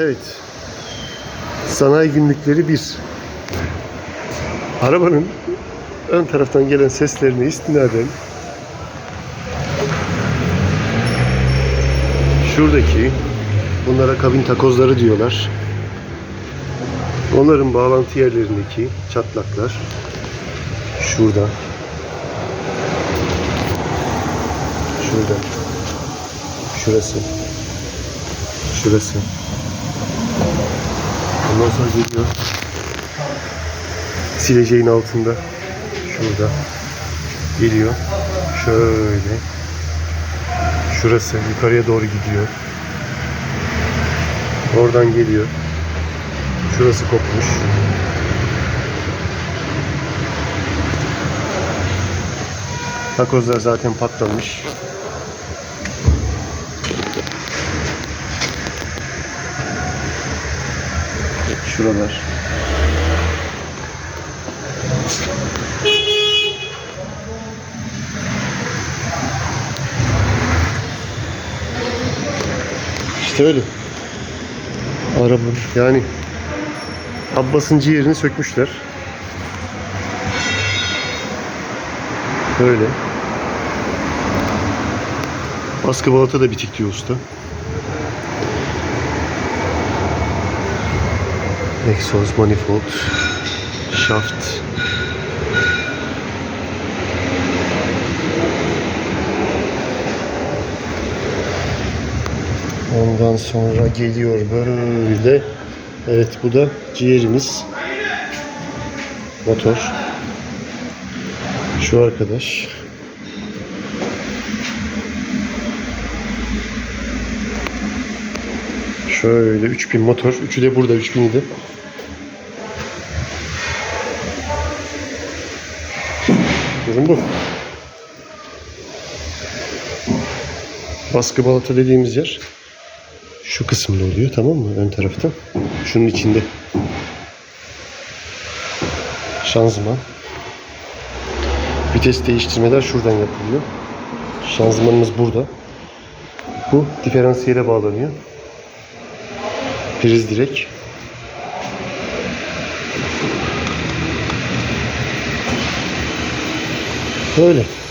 Evet. Sanayi günlükleri 1. Arabanın ön taraftan gelen seslerine istinaden şuradaki bunlara kabin takozları diyorlar. Onların bağlantı yerlerindeki çatlaklar şurada. Şurada. Şurası. Şurası. Ondan sonra geliyor. Sileceğin altında. Şurada. Geliyor. Şöyle. Şurası yukarıya doğru gidiyor. Oradan geliyor. Şurası kopmuş. Takozlar zaten patlamış. Şuralar. İşte öyle. Araba yani Abbas'ın ciğerini sökmüşler. Böyle. Baskı balata da bitik diyor usta. Exhaust manifold, shaft. Ondan sonra geliyor böyle. Evet bu da ciğerimiz. Motor. Şu arkadaş. Şöyle 3000 motor. Üçü de burada 3000 idi. Durum bu. Baskı balata dediğimiz yer şu kısımda oluyor tamam mı? Ön tarafta. Şunun içinde. Şanzıman. Vites değiştirmeler şuradan yapılıyor. Şanzımanımız burada. Bu diferansiyele bağlanıyor. Priz direk. Öyle.